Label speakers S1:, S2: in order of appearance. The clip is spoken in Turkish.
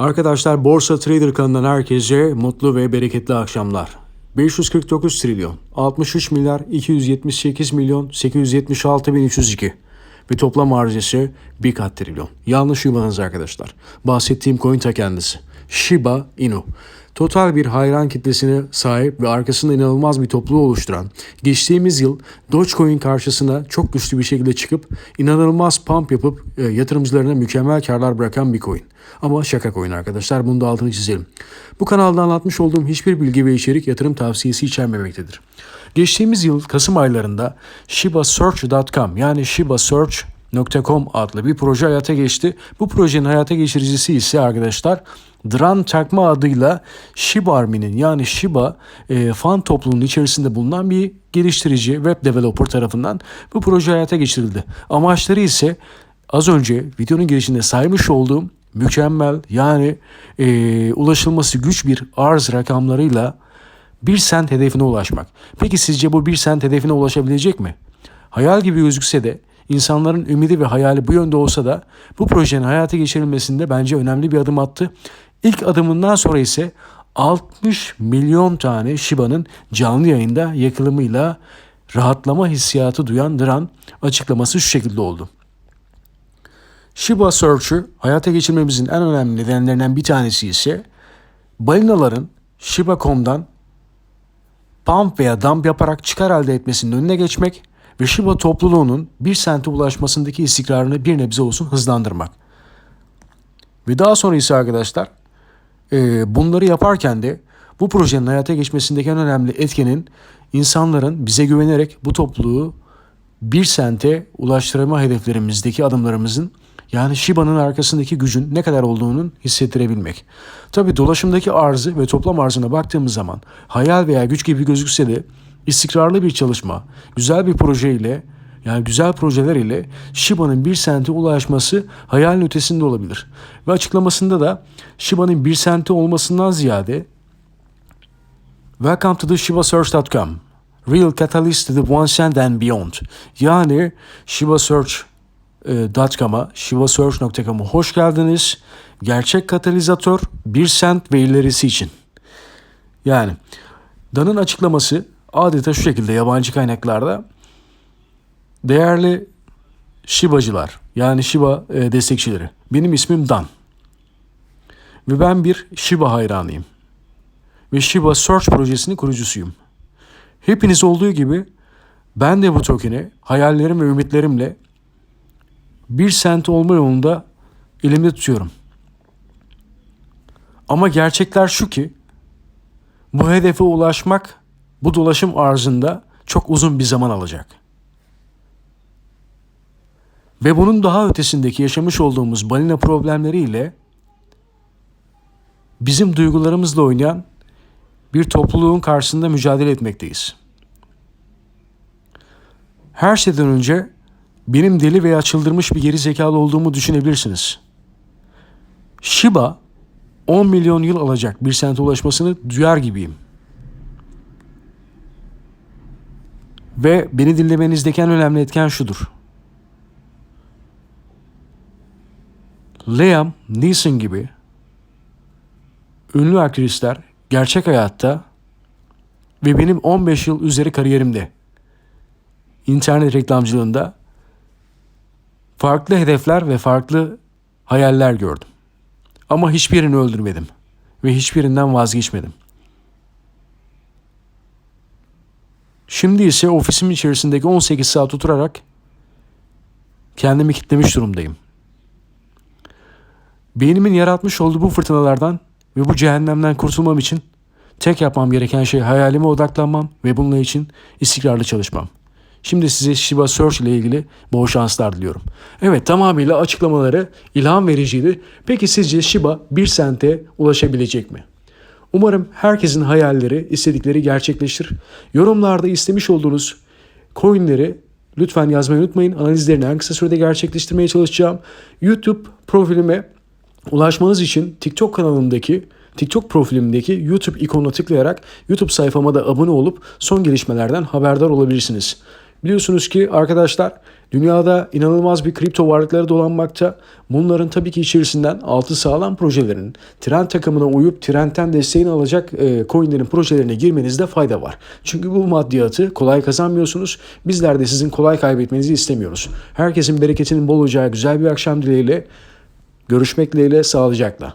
S1: Arkadaşlar Borsa Trader kanalından herkese mutlu ve bereketli akşamlar. 549 trilyon, 63 milyar 278 milyon 876 bin 302 ve toplam harcısı 1 kat trilyon. Yanlış yumanız arkadaşlar. Bahsettiğim coin ta kendisi. Shiba Inu. Total bir hayran kitlesine sahip ve arkasında inanılmaz bir topluluğu oluşturan, geçtiğimiz yıl Dogecoin karşısına çok güçlü bir şekilde çıkıp inanılmaz pump yapıp e, yatırımcılarına mükemmel karlar bırakan bir coin. Ama şaka coin arkadaşlar bunu da altını çizelim. Bu kanalda anlatmış olduğum hiçbir bilgi ve içerik yatırım tavsiyesi içermemektedir. Geçtiğimiz yıl Kasım aylarında shibasearch.com yani shibasearch.com adlı bir proje hayata geçti. Bu projenin hayata geçiricisi ise arkadaşlar Dran Çakma adıyla Shiba Army'nin yani Shiba e, fan topluluğunun içerisinde bulunan bir geliştirici web developer tarafından bu proje hayata geçirildi. Amaçları ise az önce videonun girişinde saymış olduğum mükemmel yani e, ulaşılması güç bir arz rakamlarıyla bir sent hedefine ulaşmak. Peki sizce bu bir sent hedefine ulaşabilecek mi? Hayal gibi gözükse de insanların ümidi ve hayali bu yönde olsa da bu projenin hayata geçirilmesinde bence önemli bir adım attı. İlk adımından sonra ise 60 milyon tane Shiba'nın canlı yayında yakılımıyla rahatlama hissiyatı duyandıran açıklaması şu şekilde oldu. Shiba Search'ü hayata geçirmemizin en önemli nedenlerinden bir tanesi ise balinaların Shiba.com'dan pump veya dump yaparak çıkar elde etmesinin önüne geçmek ve Shiba topluluğunun bir sente ulaşmasındaki istikrarını bir nebze olsun hızlandırmak. Ve daha sonra ise arkadaşlar e, bunları yaparken de bu projenin hayata geçmesindeki en önemli etkenin insanların bize güvenerek bu topluluğu bir sente ulaştırma hedeflerimizdeki adımlarımızın yani Shiba'nın arkasındaki gücün ne kadar olduğunun hissettirebilmek. Tabi dolaşımdaki arzı ve toplam arzına baktığımız zaman hayal veya güç gibi gözükse de istikrarlı bir çalışma, güzel bir proje ile yani güzel projeler ile Shiba'nın bir sente ulaşması hayalin ötesinde olabilir. Ve açıklamasında da Shiba'nın bir sente olmasından ziyade Welcome to the ShibaSearch.com Real Catalyst to the One Cent and Beyond. Yani ShibaSearch.com'a, ShibaSearch.com'a hoş geldiniz. Gerçek katalizatör 1 sent ve ilerisi için. Yani Dan'ın açıklaması adeta şu şekilde yabancı kaynaklarda değerli Shibacılar yani Shiba e, destekçileri. Benim ismim Dan. Ve ben bir Shiba hayranıyım. Ve Shiba Search projesinin kurucusuyum. Hepiniz olduğu gibi ben de bu tokeni hayallerim ve ümitlerimle bir sent olma yolunda elimde tutuyorum. Ama gerçekler şu ki bu hedefe ulaşmak bu dolaşım arzında çok uzun bir zaman alacak. Ve bunun daha ötesindeki yaşamış olduğumuz balina problemleriyle bizim duygularımızla oynayan bir topluluğun karşısında mücadele etmekteyiz. Her şeyden önce benim deli veya çıldırmış bir geri zekalı olduğumu düşünebilirsiniz. Shiba 10 milyon yıl alacak bir sente ulaşmasını duyar gibiyim. Ve beni dinlemenizdeki en önemli etken şudur. Liam Neeson gibi ünlü aktrisler gerçek hayatta ve benim 15 yıl üzeri kariyerimde internet reklamcılığında farklı hedefler ve farklı hayaller gördüm. Ama hiçbirini öldürmedim ve hiçbirinden vazgeçmedim. Şimdi ise ofisim içerisindeki 18 saat oturarak kendimi kitlemiş durumdayım. Beynimin yaratmış olduğu bu fırtınalardan ve bu cehennemden kurtulmam için tek yapmam gereken şey hayalime odaklanmam ve bunun için istikrarlı çalışmam. Şimdi size Shiba Search ile ilgili bol şanslar diliyorum. Evet tamamıyla açıklamaları ilham vericiydi. Peki sizce Shiba 1 sente ulaşabilecek mi? Umarım herkesin hayalleri, istedikleri gerçekleşir. Yorumlarda istemiş olduğunuz coinleri lütfen yazmayı unutmayın. Analizlerini en kısa sürede gerçekleştirmeye çalışacağım. YouTube profilime ulaşmanız için TikTok kanalımdaki TikTok profilimdeki YouTube ikonuna tıklayarak YouTube sayfama da abone olup son gelişmelerden haberdar olabilirsiniz. Biliyorsunuz ki arkadaşlar dünyada inanılmaz bir kripto varlıkları dolanmakta. Bunların tabii ki içerisinden altı sağlam projelerin trend takımına uyup trendten desteğini alacak e, coinlerin projelerine girmenizde fayda var. Çünkü bu maddiyatı kolay kazanmıyorsunuz. Bizler de sizin kolay kaybetmenizi istemiyoruz. Herkesin bereketinin bol olacağı güzel bir akşam dileğiyle görüşmek dileğiyle sağlıcakla.